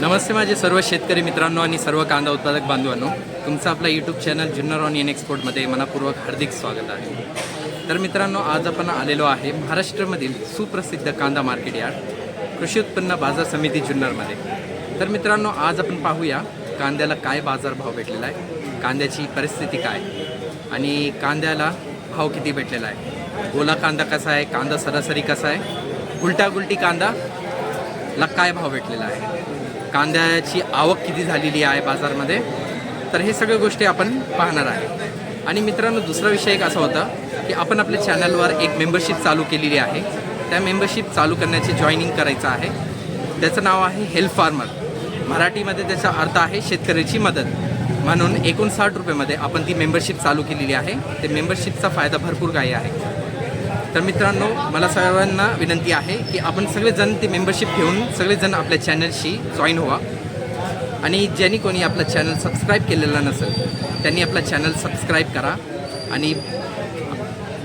नमस्ते माझे सर्व शेतकरी मित्रांनो आणि सर्व कांदा उत्पादक बांधवांनो. तुमचं आपलं YouTube channel Junnar on N एक्सपोर्टमध्ये मनापूर्वक हार्दिक स्वागत आहे. तर मित्रांनो आज आपण आलेलो आहे महाराष्ट्रामधील सुप्रसिद्ध कांदा मार्केट यार्ड कृषी उत्पन्न बाजार समिती जुन्नरमध्ये. तर मित्रांनो आज आपण पाहूया कांद्याला काय बाजारभाव भेटलेला आहे कांद्याची परिस्थिती काय आणि कांद्याला भाव किती भेटलेला आहे. ओला कांदा कसा आहे कांदा सरासरी कसा आहे उलटा गुलटी कांदा ला काय भाव भेटलेला आहे. कांद्याची आवक किती झालेली आहे बाजारमध्ये? तर हे सगळ्या गोष्टी आपण पाहणार आहे. आणि मित्रांनो दुसरा विषय एक असा होता की आपण आपल्या चॅनलवर एक मेंबरशिप चालू केलेली आहे. त्या मेंबरशिप चालू करण्याचे जॉईनिंग करायचं आहे. त्याचं नाव आहे हेल्प फार्मर मराठीमध्ये त्याचा अर्थ आहे शेतकऱ्याची मदत. म्हणून एकोणसाठ रुपयेमध्ये आपण ती मेंबरशिप चालू केलेली आहे. ते मेंबरशिपचा फायदा भरपूर काही आहे. तर मित्रांनो मला सर्वांना विनंती आहे की आपण सगळेजण ती मेंबरशिप घेऊन सगळेजण आपल्या चॅनलशी जॉईन व्हा. आणि ज्यांनी कोणी आपला चॅनल सबस्क्राईब केलेला नसेल त्यांनी आपला चॅनल सबस्क्राईब करा. आणि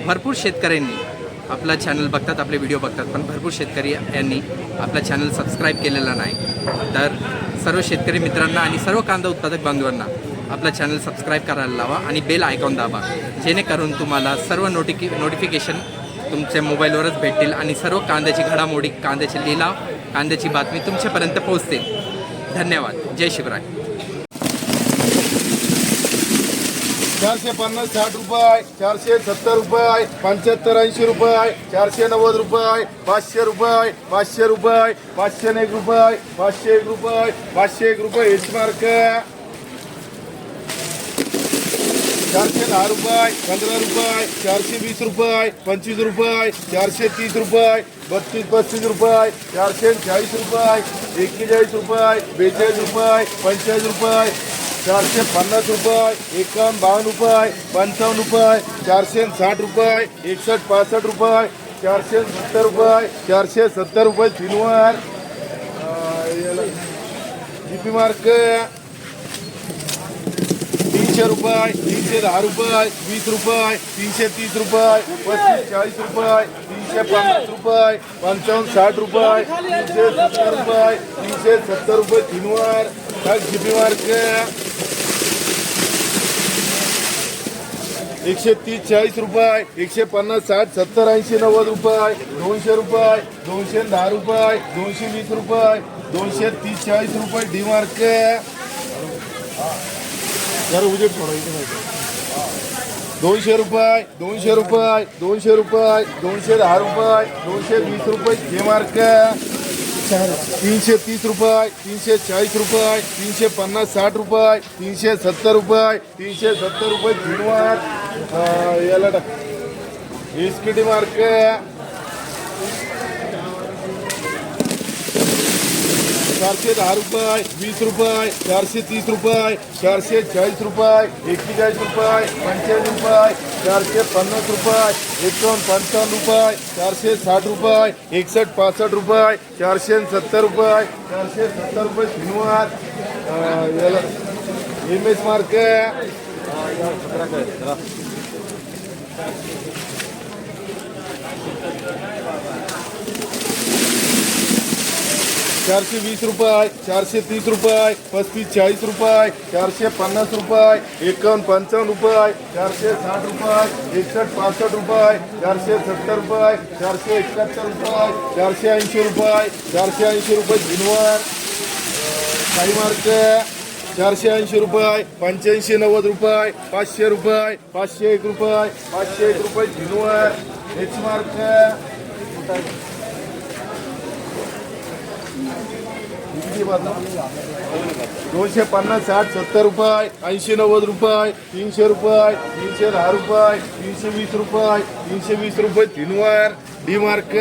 भरपूर शेतकऱ्यांनी आपला चॅनल बघतात आपले व्हिडिओ बघतात पण भरपूर शेतकरी यांनी आपला चॅनल सबस्क्राईब केलेला नाही. तर सर्व शेतकरी मित्रांना आणि सर्व कांदा उत्पादक बांधवांना आपला चॅनल सबस्क्राईब करायला लावा आणि बेल आयकॉन दाबा. जेणेकरून तुम्हाला सर्व नोटिफि नोटिफिकेशन तुमच्या मोबाईलवरच भेटतील आणि सर्व कांद्याची घडामोडी कांद्याचे लिलाव कांद्याची बातमी तुमच्यापर्यंत पोहोचतील. धन्यवाद. जय शिवराय. चारशे पन्नास साठ रुपये चारशे सत्तर रुपये पंच्याहत्तर ऐंशी रुपये चारशे नव्वद रुपये पाचशे रुपये पाचशे रुपये पाचशे एक रुपये पाचशे एक रुपये पाचशे एक रुपये हेच मार्क चारशे दहा रुपये पंधरा रुपये चारशे वीस रुपये पंचवीस रुपये चारशे तीस रुपये बत्तीस पस्तीस रुपये चारशे चाळीस रुपये एक्केचाळीस रुपये बेचाळीस रुपये पंचेचाळीस रुपये चारशे पन्नास रुपये एकावन्न बावन्न रुपये पंचावन्न रुपये चारशे साठ रुपये एकसष्ट पासष्ट रुपये चारशे सत्तर रुपये चारशे सत्तर रुपये तीनवर जीपी मार्क दोनशे रुपये तीनशे दहा रुपये वीस रुपये तीनशे तीस रुपये पस्तीस चाळीस रुपये तीनशे पन्नास रुपये पंचावन्न साठ रुपये तीनशे सत्तर रुपये तीनशे सत्तर रुपये तीनवर जीपी मार्क. एकशे तीस चाळीस रुपये एकशे पन्नास साठ सत्तर ऐंशी नव्वद रुपये दोनशे रुपये दोनशे दहा रुपये दोनशे वीस रुपये दोनशे तीस चाळीस रुपये डी मार्क. जरा उजेड इथे माहिती दोनशे रुपये दोनशे रुपये दोनशे रुपये दोनशे दहा रुपये दोनशे वीस रुपये जे मार्क तीनशे तीस रुपये तीनशे चाळीस रुपये तीनशे पन्नास साठ रुपये तीनशे सत्तर रुपये तीनशे सत्तर रुपये झिनवार याला टाक. इस्किटी मार्क चारशे दहा रुपये वीस रुपये चारशे तीस रुपये चारशे चाळीस रुपये एक्केचाळीस रुपये पंचेचाळीस रुपये चारशे पन्नास रुपये एकावन्न पंचावन्न रुपये चारशे साठ रुपये एकसष्ट पासष्ट रुपये चारशे सत्तर रुपये चारशे सत्तर रुपये श्रीनिवास याला एम एस मार्क चारशे वीस रुपये चारशे तीस रुपये पस्तीस चाळीस रुपये चारशे पन्नास रुपये एकावन्न पंचावन्न रुपये चारशे साठ रुपये एकसष्ट पासष्ट रुपये चारशे सत्तर रुपये चारशे एकाहत्तर रुपये चारशे ऐंशी रुपये चारशे ऐंशी रुपये झिनवर काही मार्क चारशे ऐंशी रुपये पंच्याऐंशी नव्वद रुपये पाचशे रुपये पाचशे एक रुपये पाचशे एक रुपये झिनवर एच मार्क दोनशे पन्नास साठ सत्तर रुपये ऐंशी नव्वद रुपये तीनशे रुपये तीनशे दहा रुपये तीनशे वीस रुपये तीनशे वीस रुपये तीनवर डी मार्क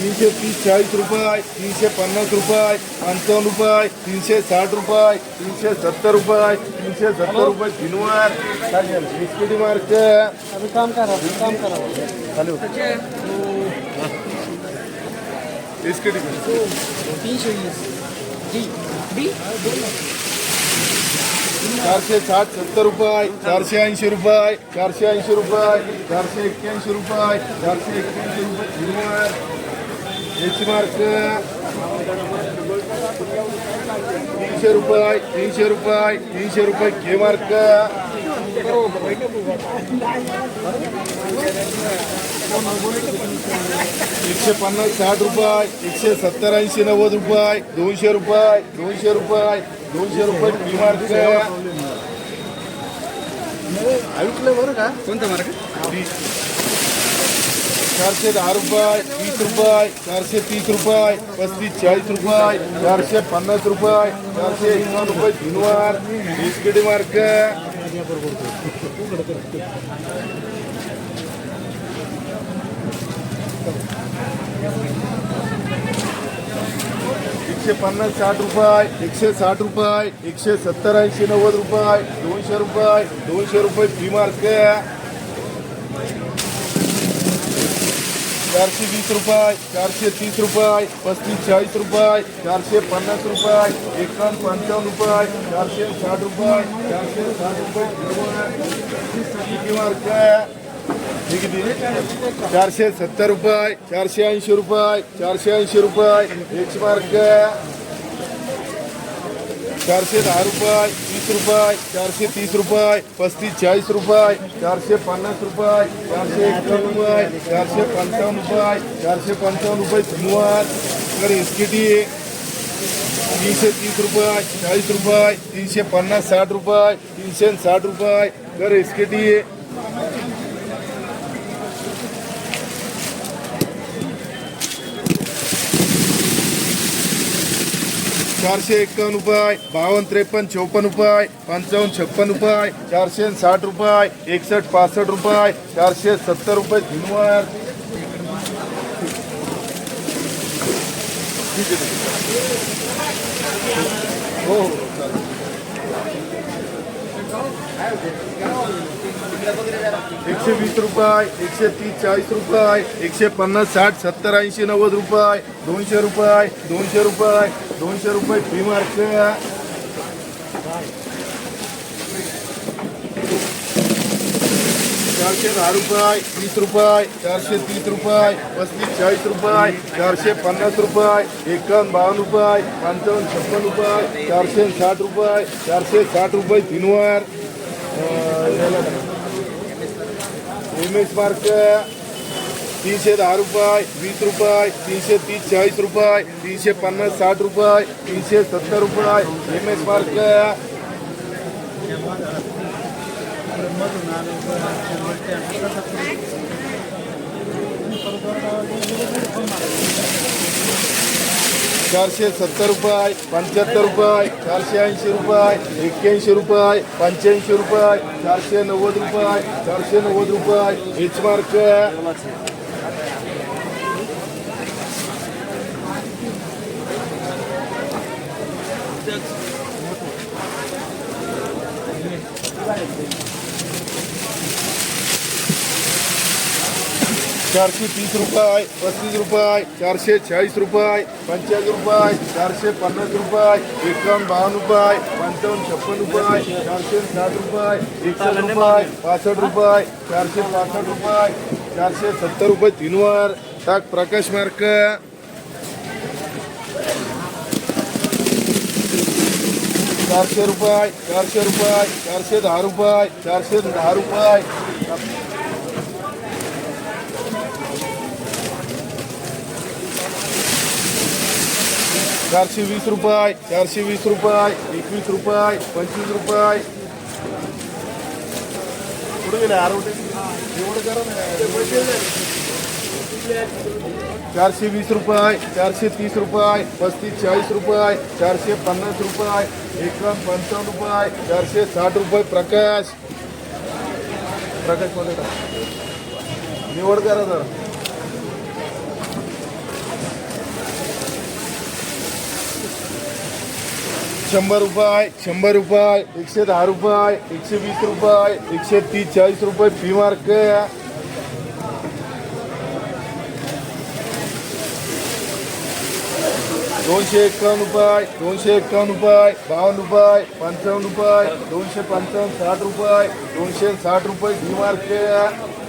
तीनशे तीस चाळीस रुपये तीनशे पन्नास रुपये पंचावन्न रुपये तीनशे साठ रुपये तीनशे सत्तर रुपये तीनशे सत्तर रुपये तीनवर. बिस्किटी मार्क. काम करा काम करा. हॅलो इसके तीनशे वीस डी डी चारशे साठ सत्तर रुपये चारशे ऐंशी रुपये चारशे ऐंशी रुपये चारशे एक्क्याऐंशी रुपये चारशे एक्क्याऐंशी रुपये. हिरवळ एच मार्क तीनशे रुपये तीनशे रुपये तीनशे रुपये के मार्क एकशे पन्नास साठ रुपये एकशे सत्तर ऐंशी नव्वद रुपये दोनशे रुपये दोनशे रुपये दोनशे रुपये मार्क ऐकलं बरं का? कोणता मार्ग? चारशे दहा रुपये वीस रुपये चारशे तीस रुपये पस्तीस चाळीस रुपये चारशे पन्नास रुपये चारशे एकावन्न रुपये धुनवार बिस्किटी मार्क. एकशे पन्नास साठ रुपये, एकशे साठ रुपये, एकशे सत्तर, ऐंशी, नव्वद रुपये, दोनशे रुपये दोनशे रुपये फ़ी मार्क चारशे वीस रुपये, चारशे तीस रुपये, पस्तीस, चाळीस रुपये, चारशे पन्नास रुपये, एकावन्न, पंचावन्न रुपये, चारशे साठ रुपये, चारशे साठ रुपये चारशे सत्तर रुपये, चारशे ऐंशी रुपये, चारशे ऐंशी रुपये एच मार्क चारशे दहा रुपये, तीस रुपये, चारशे तीस रुपये, पस्तीस, चाळीस रुपये, चारशे पन्नास रुपये, चारशे एकावन्न रुपये चारशे पंचावन्न रुपये, चारशे पंचावन्न रुपये धन्यवाद तर एसकेटी तीनशे तीस रुपये, चाळीस रुपये, तीनशे पन्नास साठ रुपये, तीनशे साठ रुपये. तर एसकेटी चारशे एक्कावन्न रुपये बावन्न त्रेपन्न चौपन्न रुपये पंचावन्न छप्पन रुपये चारशे साठ रुपये एकसष्ट पासष्ट रुपये चारशे सत्तर रुपये झिनवार हो हो, हो चालेल. एकशे वीस रुपये एकशे तीस चाळीस रुपये एकशे पन्नास साठ सत्तर ऐंशी नव्वद रुपये दोनशे रुपये दोनशे रुपये दोनशे रुपये फ्री मार्क. चारशे दहा रुपये वीस रुपये चारशे तीस रुपये पस्तीस चाळीस रुपये चारशे पन्नास रुपये एकावन्न बावन्न रुपये पंचावन्न छप्पन रुपये चारशे साठ रुपये चारशे साठ रुपये तीनवार एस मार्क तीनशे दहा रुपये वीस रुपये तीनशे तीस चाळीस रुपये तीनशे पन्नास साठ रुपये तीनशे सत्तर रुपये एम एस मार्क चारशे सत्तर रुपये पंच्याहत्तर रुपये चारशे ऐंशी रुपये एक्क्याऐंशी रुपये पंच्याऐंशी रुपये चारशे नव्वद रुपये चारशे नव्वद रुपये एच मार्क चारशे तीस रुपये, पस्तीस रुपये, चारशे चाळीस रुपये पंच्याऐंशी रुपये, चारशे पन्नास रुपये, एकावन्न बावन्न रुपये, पंचावन्न छप्पन रुपये, चारशे साठ रुपये, एकसष्ट रुपये, पासष्ट रुपये, चारशे पासष्ट रुपये, चारशे सत्तर रुपये तीनवर. टाक प्रकाश मार्क. चारशे रुपये चारशे रुपये, चारशे दहा रुपये, चारशे दहा रुपये. चारशे वीस रुपये चारशे वीस रुपये एकवीस रुपये पंचवीस रुपये. कुठे गेले? एवढं करा ना. चारशे वीस रुपये चारशे तीस रुपये पस्तीस चाळीस रुपये चारशे पन्नास रुपये एकावन्न पंचावन्न रुपये चारशे साठ रुपये प्रकाश. प्रकाशमध्ये निवड करा जरा. शंभर रुपये शंभर रुपये एकशे दहा रुपये एकशे वीस रुपये एकशे तीस चाळीस रुपये फी मार्क दोनशे एकावन्न रुपये दोनशे एकावन्न रुपये बावन्न रुपये पंचावन्न रुपये दोनशे पंचावन्न साठ रुपये दोनशे साठ रुपये फी मार्क